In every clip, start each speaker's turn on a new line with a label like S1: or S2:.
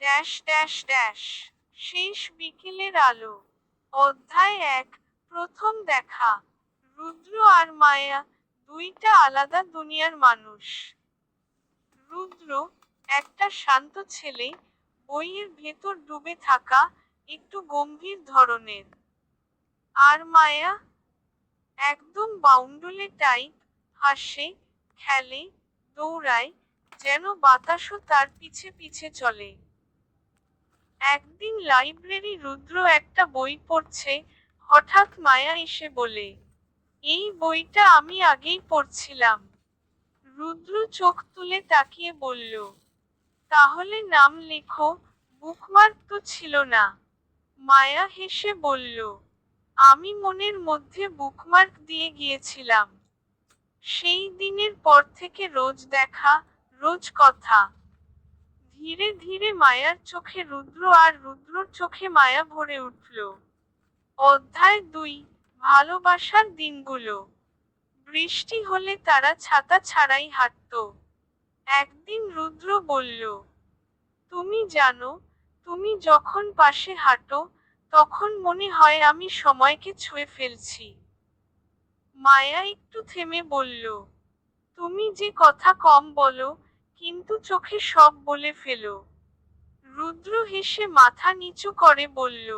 S1: Dash dash dash. শেষ বিকেলের আলো। অধ্যায় এক, প্রথম দেখা। রুদ্র আর মায়া দুইটা আলাদা দুনিয়ার মানুষ। রুদ্র একটা শান্ত ছেলে, বইয়ের ভেতর ডুবে থাকা একটু গম্ভীর ধরনের। আর মায়া একদম বাউন্ডুলে টাইপ, হাসে, খেলে, দৌড়ায়, যেন বাতাসও তার পিছে পিছে চলে। একদিন লাইব্রেরি রুদ্র একটা বই পড়ছে, হঠাৎ মায়া এসে বলে, এই বইটা আমি আগেই পড়ছিলাম। রুদ্র চোখ তুলে তাকিয়ে বলল, তাহলে নাম লেখো, বুকমার্ক তো ছিল না। মায়া হেসে বলল, আমি মনের মধ্যে বুকমার্ক দিয়ে গিয়েছিলাম। সেই দিনের পর থেকে রোজ দেখা, রোজ কথা। ধীরে ধীরে মায়ার চোখে রুদ্র আর রুদ্রর চোখে মায়া ভরে উঠল। অধ্যায় দুই, ভালোবাসার দিনগুলো। বৃষ্টি হলে তারা ছাতা ছাড়াই হাঁটত। একদিন রুদ্র বলল, তুমি জানো, তুমি যখন পাশে হাঁটো, তখন মনে হয় আমি সময়কে ছুঁয়ে ফেলছি। মায়া একটু থেমে বলল, তুমি যে কথা কম বলো কিন্তু চোখে সব বলে ফেলো। রুদ্র হেসে মাথা নিচু করে বলল,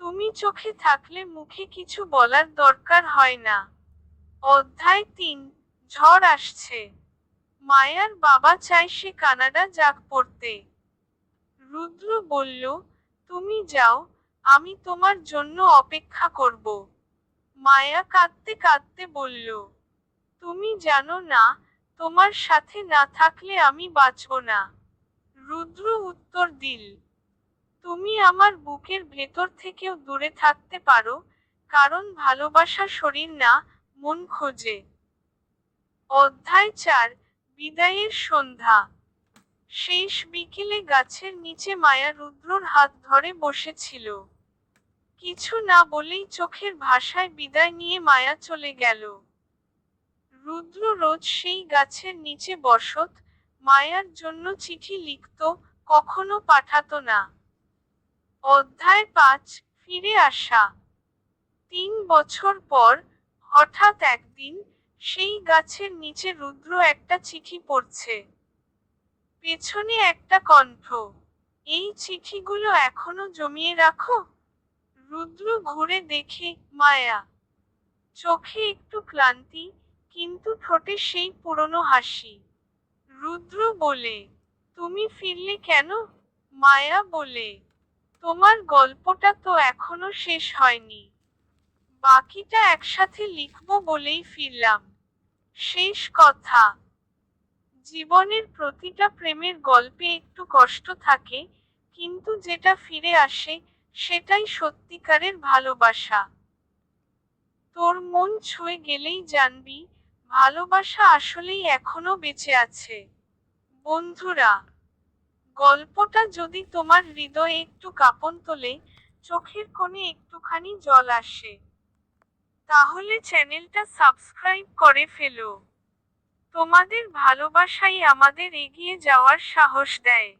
S1: তুমি চোখে থাকলে মুখে কিছু বলার দরকার হয় না। অধ্যায় তিন, ঝড় আসছে। মায়ার বাবা চায় সে কানাডা যাক পড়তে। রুদ্র বলল, তুমি যাও, আমি তোমার জন্য অপেক্ষা করব। মায়া কাঁদতে কাঁদতে বলল, তুমি জানো না তোমার সাথে না থাকলে আমি বাঁচব না। রুদ্র উত্তর দিল, তুমি আমার বুকের ভেতর থেকেও দূরে থাকতে পারো, কারণ ভালোবাসা শরীর না, মন খোঁজে। অধ্যায় চার, বিদায়ের সন্ধ্যা। শেষ বিকেলে গাছের নিচে মায়া রুদ্রর হাত ধরে বসেছিল। কিছু না বলেই চোখের ভাষায় বিদায় নিয়ে মায়া চলে গেল। রুদ্র রোজ সেই গাছের নিচে বসত, মায়ার জন্য চিঠি লিখত, কখনো পাঠাতো না। অধ্যায় পাঁচ, ফিরে আসা। তিন বছর পর হঠাৎ একদিন সেই গাছের নিচে রুদ্র একটা চিঠি পড়ছে। পেছনে একটা কণ্ঠ, এই চিঠিগুলো এখনও জমিয়ে রাখো? রুদ্র ঘুরে দেখে মায়া, চোখে একটু ক্লান্তি কিন্তু ঠোঁটে সেই পুরনো হাসি। রুদ্র বলে, তুমি ফিরলে কেন? মায়া বলে, তোমার গল্পটা তো এখনও শেষ হয়নি। বাকিটা একসাথে লিখব বলেই ফিরলাম। শেষ কথা। জীবনের প্রতিটা প্রেমের গল্পে একটু কষ্ট থাকে, কিন্তু যেটা ফিরে আসে সেটাই সত্যিকারের ভালোবাসা। তোর মন ছুঁয়ে গেলেই জানবি ভালোবাসা আসলেই এখনও বেঁচে আছে। বন্ধুরা, গল্পটা যদি তোমার হৃদয়ে একটু কাঁপন তোলে, চোখের কোণে একটুখানি জল আসে। তাহলে চ্যানেলটা সাবস্ক্রাইব করে ফেলো। তোমাদের ভালোবাসাই আমাদের এগিয়ে যাওয়ার সাহস দেয়।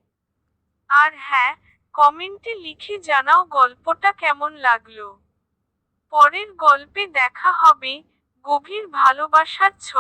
S1: আর হ্যাঁ কমেন্টে লিখে জানাও গল্পটা কেমন লাগল। পরের গল্পে দেখা হবে। গভীর ভালোবাসার ছোঁয়া।